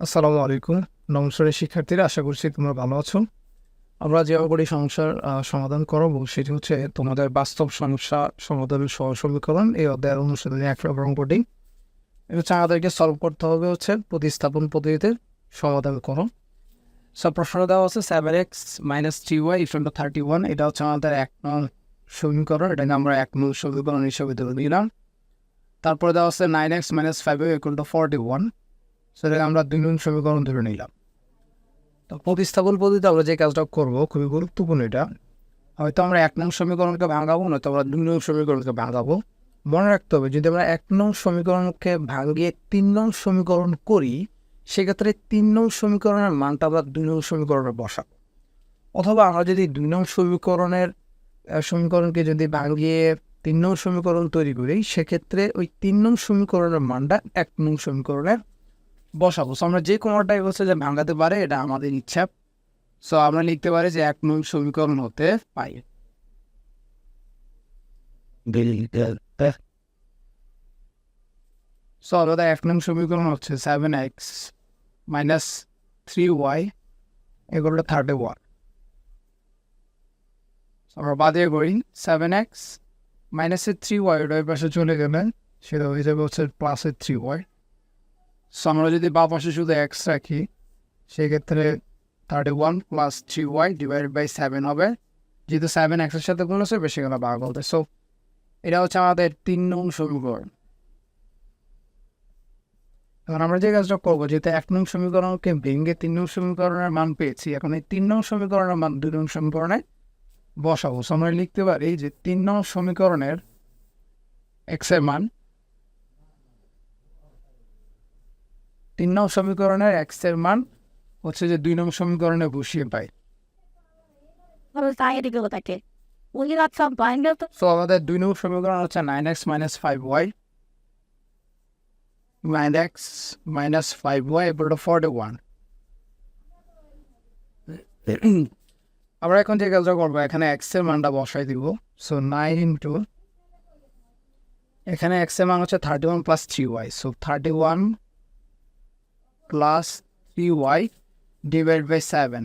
আসসালামু আলাইকুম। নমস্কারের শিক্ষার্থীরা, আশা করছি তোমরা ভালো আছো। আমরা যে অপরি সমস্যার সমাধান করব, সেটি হচ্ছে তোমাদের বাস্তব সমস্যা সমাধানের সহজ সমীকরণ এই অধ্যায়ের অনুশীলনী এক নম্বর অঙ্কটি। এটা হচ্ছে আমাদেরকে সলভ করতে হবে হচ্ছে প্রতিস্থাপন পদ্ধতিতে সমাধান করো। সব প্রশ্ন দেওয়া আছে seven x minus three y if thirty one এটা হচ্ছে আমাদের এক নং সমীকরণ। এটাকে আমরা এক নং সমীকরণ হিসেবে ধরে নিলাম। তারপরে দেওয়া আছে nine x minus five equal to forty one সেটাকে আমরা দুই নং সমীকরণ ধরে নিলাম। তো প্রতিস্থাপন পদ্ধতিতে আমরা যে কাজটা করব, খুবই গুরুত্বপূর্ণ এটা। হয়তো আমরা এক নং সমীকরণকে ভাঙাবো, নয়তো আমরা দুই নং সমীকরণকে ভাঙাবো। মনে রাখতে হবে, যদি আমরা এক নং সমীকরণকে ভাঙিয়ে তিন নং সমীকরণ করি, সেক্ষেত্রে তিন নং সমীকরণের মানটা আমরা দুই নং সমীকরণে বসাবো। অথবা আমরা যদি দুই নং সমীকরণের সমীকরণকে যদি ভাঙিয়ে তিন নং সমীকরণ তৈরি করি, সেক্ষেত্রে ওই তিন নং সমীকরণের মানটা এক নং সমীকরণের বসাবো। সো আমরা যে কোনোটাই হচ্ছে যে ভাঙাতে পারে, এটা আমাদের ইচ্ছা। সো আমরা লিখতে পারি যে এক নং সমীকরণ হতে পাই সো আমাদের এক নং সমীকরণ হচ্ছে seven x minus three y এগুলো থার্টি ওয়ান আমরা বাদে করি সেভেন এক্স মাইনাসের থ্রি ওয়াই ওটা ওই পাশে চলে গেলে সেটা হয়ে যাবে হচ্ছে প্লাসের থ্রি ওয়াই আমরা যদি বা পাশে শুধু এক্স রাখি সেক্ষেত্রে thirty one plus three y divide by seven হবে যেহেতু সেভেন এক্সের সাথে গুণ আছে, বেশি গেলে বার বলতে। সো এটা হচ্ছে আমাদের তিন নং সমীকরণ। এখন আমরা যে কাজটা করব, যেহেতু এক নং সমীকরণকে ভেঙে তিন নং সমীকরণের মান পেয়েছি, এখন এই তিন নং সমীকরণের মান দুই নং সমীকরণে বসাবো। আমরা লিখতে পারি যে তিন নং সমীকরণের এক্সের মান তিন নং সমীকরণের এক্সের মান হচ্ছে যে দুই নং সমীকরণে বসিয়ে পাই. সো আমাদের দুই নং সমীকরণ হচ্ছে nine x minus five y nine x minus five y এবার ফর্টি ওয়ান আমরা এখন যে কাজটা করব এখানে এক্সের মানটা বসাই দিব। সো নাইন ইন্টু এখানে এক্সের মান হচ্ছে thirty one plus three y so thirty one plus three y divide by seven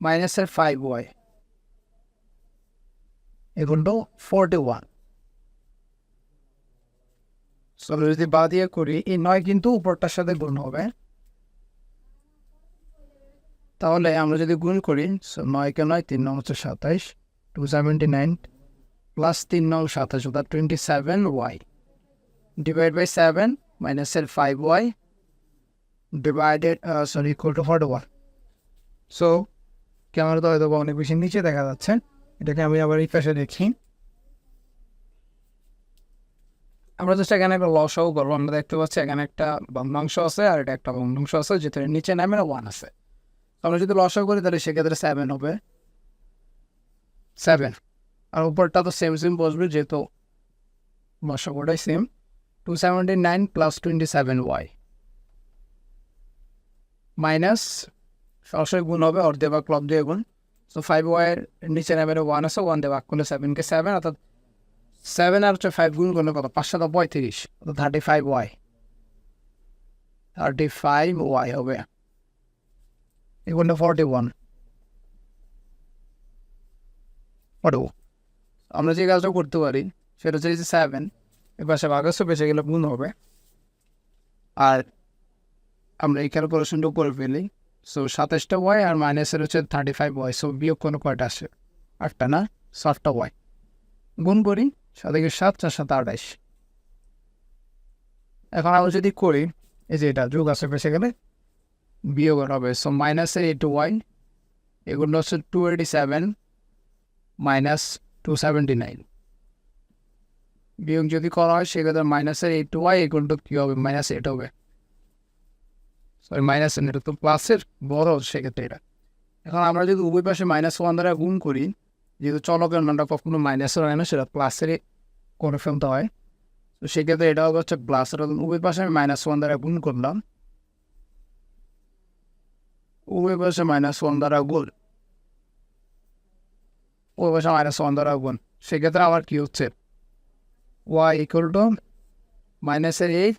মাইনাসের five y equal to 41 so আমরা যদি বা দিয়ে করি, এই নয় কিন্তু উপরটার সাথে গুণ হবে। তাহলে আমরা যদি গুণ করি নয়কে নয় তিন নং হচ্ছে সাতাইশ টু সেভেন্টি নাইন প্লাস তিন নং সাতাশ অর্থাৎ twenty seven y divide by seven মাইনাসের five y divided sorry equal to forty one so camera তো হয়তো অনেক বেশি নিচে দেখা যাচ্ছে। এটাকে আমি আবার এই দেখি। আমরা জাস্ট এখানে একটা লসও করব। আমরা দেখতে পাচ্ছি এখানে একটা ভগ্নাংশ আছে আর এটা একটা ভগ্নাংশ আছে যেটা নিচে নামে ওয়ান আছে। আমরা যদি লসও করি, তাহলে সেক্ষেত্রে সেভেন হবে। সেভেন আর উপরটা তো সেম সেম বসবে, যেহেতু লসগোটাই same two seventy nine plus twenty seven y minus সরাসরি গুণ হবে অর্ধে বা ক্লব দিয়ে গুণ। সো ফাইভ ওয়াইয়ের নিচে নেমে ওয়ান আছে ওয়ান ভাগ করলে সেভেনকে সেভেন অর্থাৎ সেভেন আর হচ্ছে ফাইভ গুণ করলে কত? পাঁচশো পঁয়ত্রিশ। অর্থাৎ thirty five y thirty five y হবে এগুলো ফর্টি ওয়ান ফর্টি আমরা যে কাজটা করতে পারি, সেটা হচ্ছে সেভেন এ পাশে ভাগাচ্ছ বেঁচে গেলে গুণ হবে। আর আমরা এই ক্যালকুলেশনটা করে ফেলি। সো সাতাশটা ওয়াই আর মাইনাসের হচ্ছে থার্টি ফাইভ ওয়াই সো বিয়োগ কোনো কয়টা আসে আটটা না সাতটা ওয়াই গুণ করি সাতকে সাত, চার সাত আঠাইশ এখন আমরা যদি করি, এই যে এটা, যোগ আছে পেশে গেলে বিয়োগ হবে। সো মাইনাসের এইট ওয়াই এগুলো হচ্ছে two eighty seven minus two seventy nine বিয়োগ যদি করা হয়, সেক্ষেত্রে মাইনাসের এইট ওয়াই এগুলো কী হবে? মাইনাস এইট হবে। সরি মাইনাস এটা তো প্লাসের বড় সেক্ষেত্রে এটা। এখন আমরা যদি উভয় পাশে মাইনাস ওয়ান দ্বারা গুণ করি, যেহেতু চলকের মানটা কখনো মাইনাসের হয় না, সেটা প্লাসের করে ফেলতে হয়। তো সেক্ষেত্রে এটা হবে হচ্ছে প্লাসের উভয় পাশে আমি মাইনাস ওয়ান দ্বারা গুণ করলাম। উভয় পাশে মাইনাস ওয়ান দ্বারা গুণ। উভয় পাশে মাইনাস ওয়ান দ্বারা গুণ। সেক্ষেত্রে আবার কি হচ্ছে? ওয়াই ইকুয়াল টু মাইনাসের এইট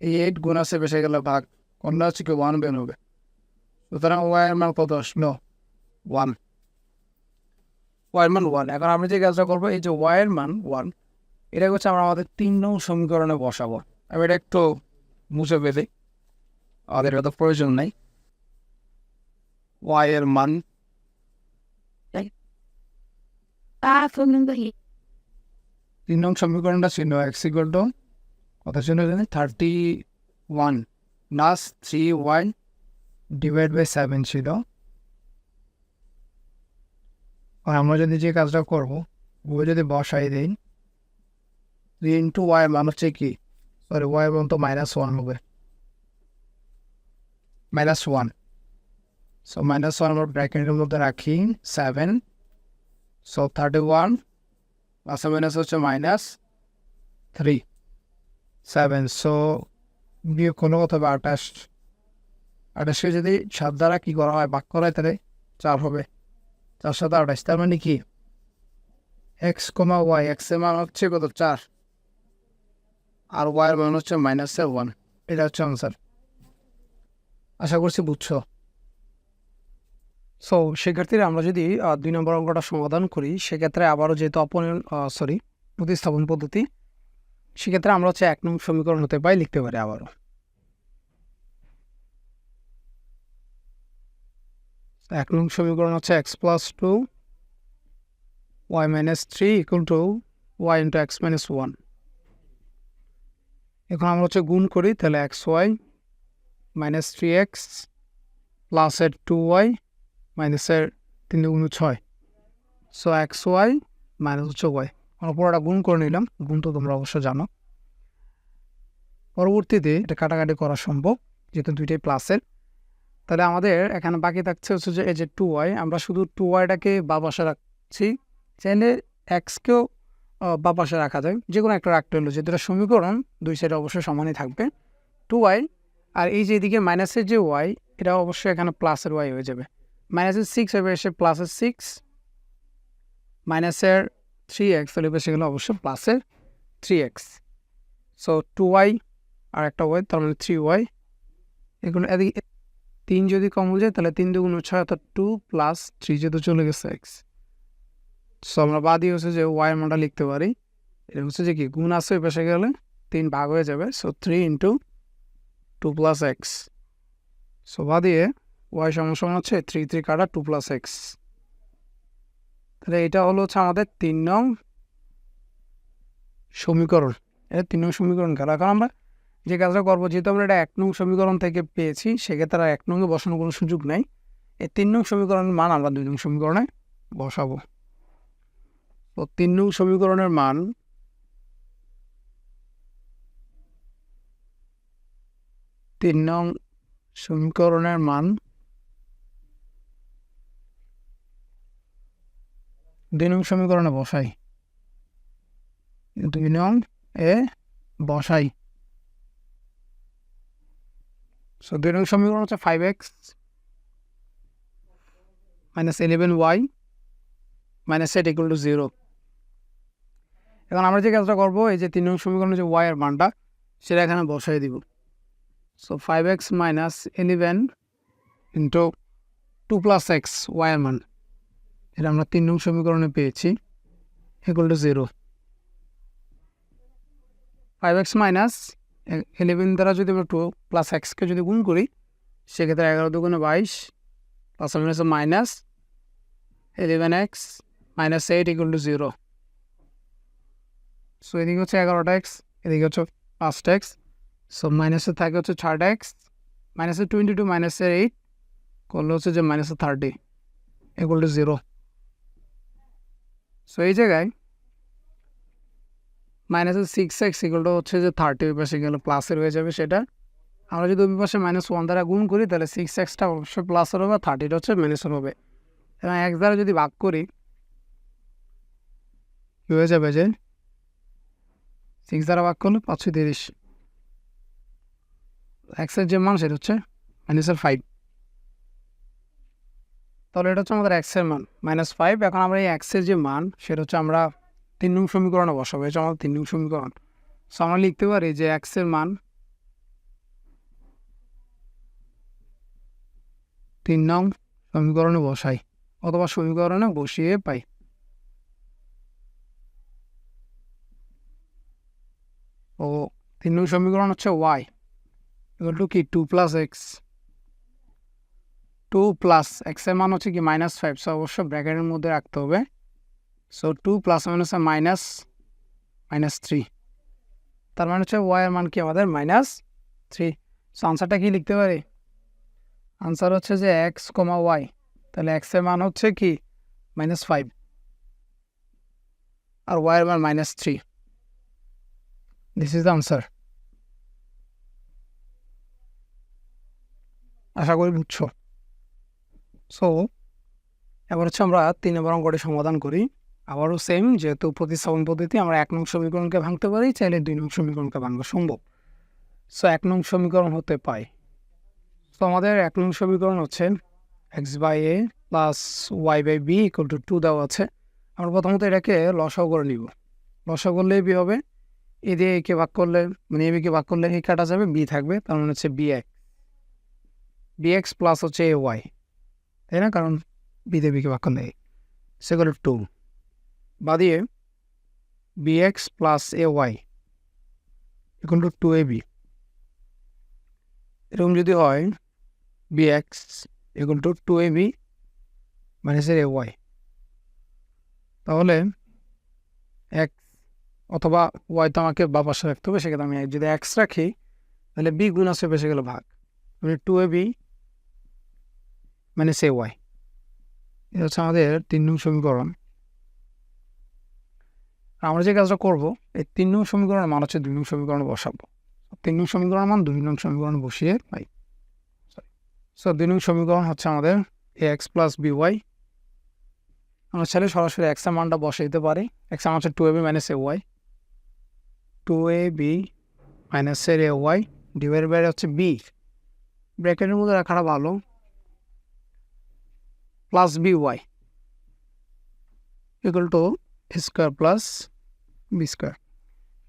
এই এইট গুণ আছে বেসে গেলে ভাগ। কোনটা হচ্ছে কি ওয়ান বের হবে সুতরাং ওয়াই এর মান কত আসলো ওয়ান ওয়াই এর মান ওয়ান এখন আমরা যে কাজটা করব এই যে ওয়াই এর মান ওয়ান এটা হচ্ছে আমরা আমাদের তিন নং সমীকরণে বসাবো। আমি এটা একটু মুছে বেঁধে আমাদের এটা প্রয়োজন নাই। ওয়াই এর মান তিন নং সমীকরণটা ছিল এক্স ইকুয়াল টু ছিল thirty one plus three y divide by seven ছিল। আর আমরা যদি যে কাজটা করব ওই যদি বসাই দিন থ্রি ইন্টু ওয়াই মান হচ্ছে কি? সরি ওয়াই মান তো মাইনাস ওয়ান হবে। Minus one so minus one আমরা ব্র্যাকেটের মধ্যে রাখি seven so thirty one plus minus হচ্ছে মাইনাস থ্রি সেভেন সো কোনো কথা হবে আঠাশ আঠাশকে যদি সাত দ্বারা কী করা হয় ভাগ করা হয় তাহলে চার হবে। চার সাথে আঠাশ, তার মানে কি? এক্স কমা ওয়াই, এক্সের মান হচ্ছে কত? চার। আর ওয়াই এর মান হচ্ছে মাইনাস ওয়ান। এটা হচ্ছে আনসার। আশা করছি বুঝছ। সো সেক্ষেত্রে আমরা যদি দুই নম্বর অঙ্কটা সমাধান করি, সেক্ষেত্রে আবারও যেহেতু অপনয়ন সরি, প্রতিস্থাপন পদ্ধতি সেক্ষেত্রে আমরা হচ্ছে এক নম্বর সমীকরণ হতে পাই লিখতে পারি আবারও। এক নম্বর সমীকরণ হচ্ছে x plus two y minus three equal to y into x minus one এখন আমরা হচ্ছে গুণ করি, তাহলে x y minus three x প্লাসের টু ওয়াই মাইনাসের তিন দুগুণ ছয়। সো এক্স ওয়াই মাইনাস হচ্ছে ওয়াই আমরা পুরোটা গুণ করে নিলাম। গুণ তো তোমরা অবশ্য জানো। পরবর্তীতে এটা কাটাকাটি করা সম্ভব, যেহেতু দুইটাই প্লাসের তাহলে আমাদের এখানে বাকি থাকছে হচ্ছে যে এই যে টু ওয়াই আমরা শুধু টু ওয়াইটাকে বা পাশে রাখছি। চাইলে এক্সকেও বা পাশে রাখা যায়। যে কোনো একটা রাখতে হলো, যেহেতু এটা সমীকরণ, দুই সাইডে অবশ্যই সমানই থাকবে। টু ওয়াই আর এই যে এদিকে মাইনাসের যে ওয়াই এটা অবশ্যই এখানে প্লাসের ওয়াই হয়ে যাবে। মাইনাসের সিক্স হবে, এসে প্লাসের সিক্স মাইনাসের থ্রি এক্স তাহলে বেশি গেলে অবশ্যই প্লাসের three x so two y আর একটা ওয়াই তার মানে থ্রি ওয়াই এগুলো এদিকে তিন যদি কম হয়ে যায়, তাহলে তিন দুগুণ ছয় অর্থাৎ টু প্লাস থ্রি যেহেতু চলে গেছে এক্স সো আমরা বাদই হচ্ছে যে ওয়াই মানটা লিখতে পারি। এটা হচ্ছে যে কি, গুণ আছে ওই পাশে গেলে তিন ভাগ হয়ে যাবে। So three into two plus x so বাদিয়ে y সমান সমান হচ্ছে থ্রি থ্রি কাটা টু প্লাস এক্স তাহলে এটা হলো হচ্ছে আমাদের তিন নং সমীকরণ। এটা তিন নং সমীকরণ গেল এখন আমরা যে কাজটা করব, যেহেতু আমরা এটা এক নং সমীকরণ থেকে পেয়েছি, সেক্ষেত্রে আর এক নঙ্গে বসানোর কোনো সুযোগ নেই। এই তিন নং সমীকরণের মান আমরা দুই নং সমীকরণে বসাবো। তো তিন নং সমীকরণের মান তিন নং সমীকরণের মান দুই নং সমীকরণে বসাই। দুই নং এ বসাই। সো দুই নং সমীকরণ হচ্ছে five x minus eleven y minus eight equal to zero এখন আমরা যে কাজটা করব, এই যে তিন নং সমীকরণের যে ওয়াই এর মানটা, সেটা এখানে বসাই দিব। So five x minus eleven into two plus x y এর মান। এটা আমরা তিন নং সমীকরণে পেয়েছি equal to zero five x minus eleven দ্বারা যদি আমরা টু প্লাস এক্সকে যদি গুণ করি, সেক্ষেত্রে এগারো দুগুণে বাইশ plus minus minus eleven x minus eight equal to zero so এদিকে হচ্ছে এগারোটা এক্স এদিকে হচ্ছে পাঁচটা এক্স সো মাইনাসে থাকে হচ্ছে থার্ড এক্স মাইনাসের টোয়েন্টি টু মাইনাসের এইট করলে হচ্ছে যে মাইনাসের thirty equal to zero so এই জায়গায় মাইনাসের সিক্স এক্স ইকুয়ালটা হচ্ছে যে থার্টি ওই পাশে গেলে প্লাসের হয়ে যাবে সেটা। আমরা যদি ওই পাশে মাইনাস ওয়ান দ্বারা গুণ করি, তাহলে সিক্স এক্সটা অবশ্যই প্লাসের হবে থার্টিটা হচ্ছে মাইনাসের হবে। এবং এক্স দ্বারা যদি ভাগ করি, কী হয়ে যাবে যে সিক্স দ্বারা ভাগ করলে পাঁচশো তিরিশ। এক্সের যে মান, সেটা হচ্ছে মাইনাসের ফাইভ তাহলে এটা হচ্ছে আমাদের এক্সের মান। মাইনাস ফাইভ এখন আমরা এই এক্সের যে মান, সেটা হচ্ছে আমরা তিন নং সমীকরণে বসাবো এটা আমাদের তিন নং সমীকরণ। সো আমরা লিখতে পারি যে এক্সের মান তিন নং সমীকরণে বসাই, অথবা সমীকরণে বসিয়ে পাই। ও, তিন নং সমীকরণ হচ্ছে ওয়াই ইকুয়াল টু কি? Two plus x two plus এক্সের মান হচ্ছে কি মাইনাস ফাইভ সো অবশ্য ব্র্যাকেটের মধ্যে রাখতে হবে। So two plus minus minus minus three তার মানে হচ্ছে ওয়াই এর মান কি আমাদের? মাইনাস থ্রি সো আনসারটা কি লিখতে পারি? আনসার হচ্ছে যে এক্স কমা ওয়াই তাহলে এক্সের মান হচ্ছে কি? মাইনাস ফাইভ আর ওয়াই এর মান minus three this is the answer আশা করি বুঝছ। সো এবার হচ্ছে আমরা তিন নম্বর অঙ্কটি সমাধান করি। আবারও সেম যেহেতু প্রতিস্থাপন পদ্ধতি আমরা এক নং সমীকরণকে ভাঙতে পারি, চাইলে দুই নং সমীকরণকে ভাঙা সম্ভব। সো এক নং সমীকরণ হতে পাই। তো আমাদের এক নং সমীকরণ হচ্ছে x by a plus y by b equal to two দেওয়া আছে। আমরা প্রথমত এটাকে লসাও করে নিব। লসাও করলে বি হবে। এ দিয়ে একে ভাগ করলে মানে এ বিকে ভাগ করলে এ কাটা যাবে বি থাকবে, তার মানে হচ্ছে b x b x plus হচ্ছে এ ওয়াই তাই না কারণ বি দিয়ে বিকে ভাগ করলে সেগুলো টু বা দিয়ে b x plus a y equal to two a b এরকম যদি হয় b x equal to two a b মাইনাসের এ ওয়াই তাহলে এক্স অথবা ওয়াই তো আমাকে বা পাশে রাখতে হবে সেক্ষেত্রে আমি যদি এক্স রাখি তাহলে বি গুণ আসে বেসে গেলে ভাগ টু এ বি মানে সে ওয়াই। এটা হচ্ছে আমাদের তিন নং সমীকরণ। আমরা যে কাজটা করব, এই তিন নং সমীকরণের মান হচ্ছে দুই নং সমীকরণে বসাবো। তিন নং সমীকরণের মান দুই নং সমীকরণে বসিয়ে পাই। সো দুই নং সমীকরণ হচ্ছে আমাদের a x plus b y আমরা চাইলে সরাসরি এক্সের মানটা বসে দিতে পারি। এক্স মান হচ্ছে two a b minus a y two a b মাইনাসের এ ওয়াই ডিভাইড বাই হচ্ছে বি ব্র্যাকেটের মধ্যে রাখাটা ভালো। Plus b y equal to square plus b square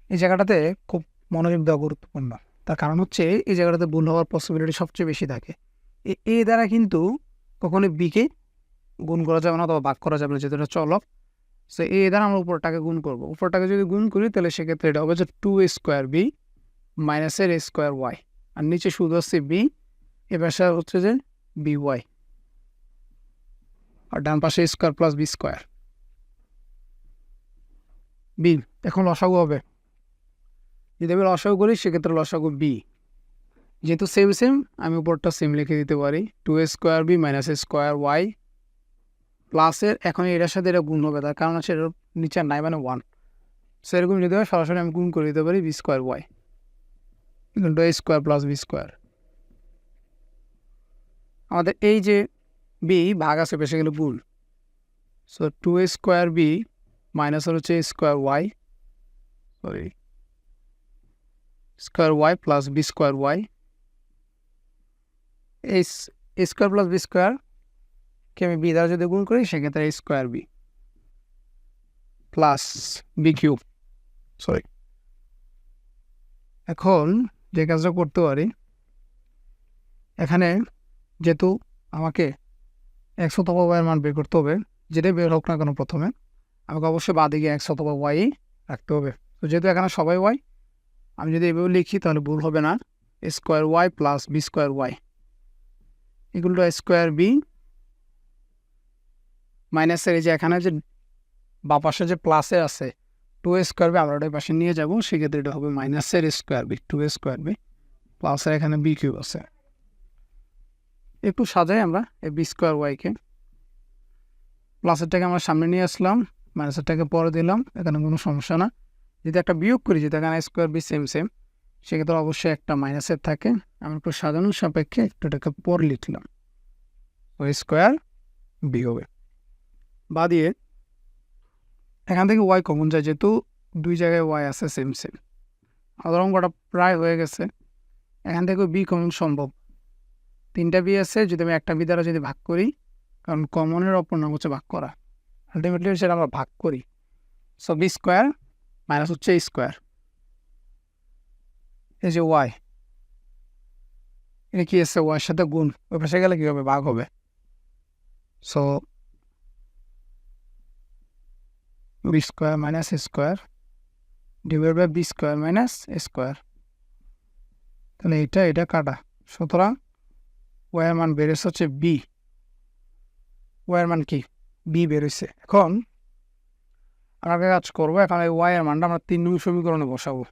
এই জায়গাটাতে খুব মনোযোগ দেওয়া গুরুত্বপূর্ণ। তার কারণ হচ্ছে এই জায়গাটাতে ভুল হওয়ার পসিবিলিটি সবচেয়ে বেশি থাকে। এ- দ্বারা কিন্তু কখনোই বিকে গুণ করা যাবে না অথবা ভাগ করা যাবে না এটা চলক। সো এ দ্বারা আমরা উপরটাকে গুণ করব। উপরটাকে যদি গুণ করি, তাহলে সেক্ষেত্রে এটা হবে যে টু স্কোয়ার বি মাইনাসের স্কোয়ার ওয়াই আর নিচে শুধু হচ্ছে বি এ হচ্ছে যে বি ওয়াই আর ডান পাশে square plus b square. B, এখন লসাগু হবে। যদি আমি লসাগু করি, সেক্ষেত্রে লসাগু বি। যেহেতু সেম সেম আমি উপরটা সেম লিখে দিতে পারি। Two a square b minus square y প্লাসের এখন এটার সাথে এটা গুণ হবে, তার কারণ হচ্ছে এটার নিচে নাই মানে ওয়ান সেরকম যদি হয়, সরাসরি আমি গুণ করে দিতে পারি b square y two square plus b square আমাদের এই যে বি ভাগ আছে, বেসে গেলে ভুল। So two square b minus হচ্ছে square y sorry square y plus b square y এই স্কোয়ার প্লাস বি স্কোয়ার কে আমি বি দ্বারা যদি গুণ করি, সেক্ষেত্রে square b plus b cube sorry এখন যে কাজটা করতে পারি, এখানে যেহেতু আমাকে একশো অথবা ওয়াইয়ের মান বের করতে হবে, যেটাই বের হোক না কেন প্রথমে। আমাকে অবশ্যই বাদিকে একশো অথবা ওয়াই রাখতে হবে। তো যেহেতু এখানে সবাই ওয়াই, আমি যদি এভাবে লিখি তাহলে ভুল হবে না। Square y plus b square y এগুলো স্কোয়ার বি মাইনাসের এই যে এখানে যে বা পাশে যে প্লাসে আছে টু স্কোয়ার বি আমরা ওটার পাশে নিয়ে যাব, সেক্ষেত্রে এটা হবে মাইনাসের square b two square b প্লাসের এখানে বি কিউব আছে। একটু সাজাই আমরা এই বি স্কোয়ার ওয়াইকে প্লাসেরটাকে আমরা সামনে নিয়ে আসলাম মাইনাসেরটাকে পরে দিলাম, এখানে কোনো সমস্যা না। যদি একটা বিয়োগ করি যেটা এখানে স্কোয়ার বি সেম সেম সেক্ষেত্রে অবশ্যই একটা মাইনাসের থাকে। আমি একটু সাজানোর সাপেক্ষে একটু এটাকে পর লিখলাম। ও স্কোয়ার বি হবে বা দিয়ে এখান থেকে ওয়াই কমন যায়, যেহেতু দুই জায়গায় ওয়াই আছে সেম সেম অঙ্কটা প্রায় হয়ে গেছে। এখান থেকে বি কমন সম্ভব। তিনটা বি আছে, যদি আমি একটা বি দ্বারা যদি ভাগ করি, কারণ কমনের অপর নাম হচ্ছে ভাগ করা। আলটিমেটলি সেটা আমরা ভাগ করি। সো বি স্কোয়ার মাইনাস হচ্ছে স্কোয়ার এই যে ওয়াই এটা কি এসছে ওয়ার সাথে গুণ। ওই পাশে গেলে কী হবে? ভাগ হবে so b square minus square divide by b square minus square তাহলে এটা এটা কাটা। সুতরাং ওয়ার মান বেরোচ্ছে হচ্ছে বি ওয়ার মান কি বি বেরোচ্ছে এখন আমরা কাজ করব এখন এই ওয়াই এর মানটা আমরা তিন নং সমীকরণে বসাবো।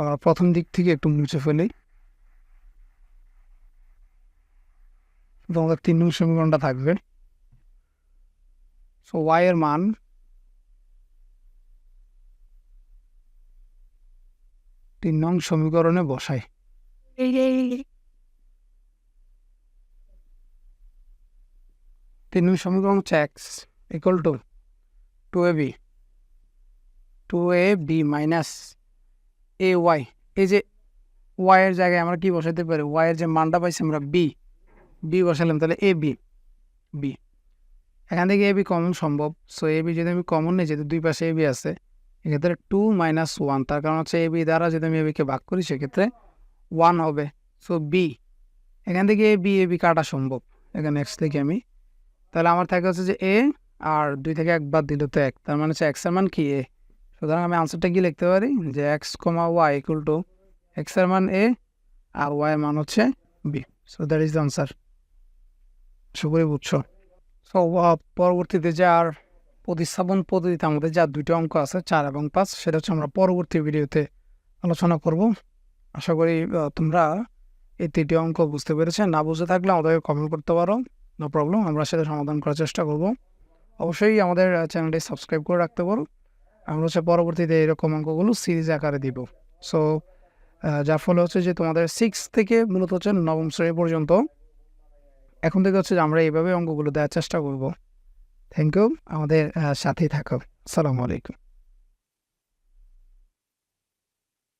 আমরা প্রথম দিক থেকে একটু মুছে ফেলি। শুধু আমাদের তিন নং সমীকরণটা থাকবে। সো ওয়াই এর মান তিন নং সমীকরণে বসাই। তিন নং সমীকরণ হচ্ছে x equal to two a b two a b minus a y এই যে ওয়াই এর জায়গায় আমরা কি বসাতে পারি? ওয়াই এর যে মানটা পাইছি আমরা বি বি বসালাম তাহলে এ বি বি এখান থেকে এ বি কমন সম্ভব। সো এ বি যদি আমি কমন নিই, যেহেতু দুই পাশে এ বি আছে, এক্ষেত্রে টু মাইনাস ওয়ান তার কারণ হচ্ছে এ বি দ্বারা যদি আমি এ বিকে ভাগ করি, সেক্ষেত্রে ওয়ান হবে। সো বি এখান থেকে এ বি এ বি কাটা সম্ভব। এখানে এক্স লিখে আমি তাহলে আমার থাকে হচ্ছে যে এ আর দুই থেকে এক বাদ দিল তো এক। তার মানে হচ্ছে এক্সের মান কি এ সুতরাং আমি আনসারটা কি লিখতে পারি? যে x comma y equal to এক্সের মান এ আর ওয়াই মান হচ্ছে b so that is the answer সুপুরি বুঝছ। সো পরবর্তীতে যে আর প্রতিস্থাপন পদ্ধতিতে আমাদের যা দুটো অঙ্ক আছে, চার এবং পাঁচ, সেটা হচ্ছে আমরা পরবর্তী ভিডিওতে আলোচনা করব। আশা করি তোমরা এই তিনটি অঙ্ক বুঝতে পেরেছে। না বুঝতে থাকলে আমাদেরকে কমেন্ট করতে পারো। নো প্রবলেম আমরা সেটা সমাধান করার চেষ্টা করব। অবশ্যই আমাদের চ্যানেলটি সাবস্ক্রাইব করে রাখতে পারো আমরা হচ্ছে পরবর্তীতে এরকম অঙ্কগুলো সিরিজ আকারে দিব। সো যার ফলে হচ্ছে যে তোমাদের সিক্স থেকে মূলত হচ্ছে নবম শ্রেণি পর্যন্ত, এখন থেকে হচ্ছে যে আমরা এইভাবে অঙ্কগুলো দেওয়ার চেষ্টা করব। থ্যাংক ইউ আমাদের সাথেই থাকো। আসসালামু আলাইকুম।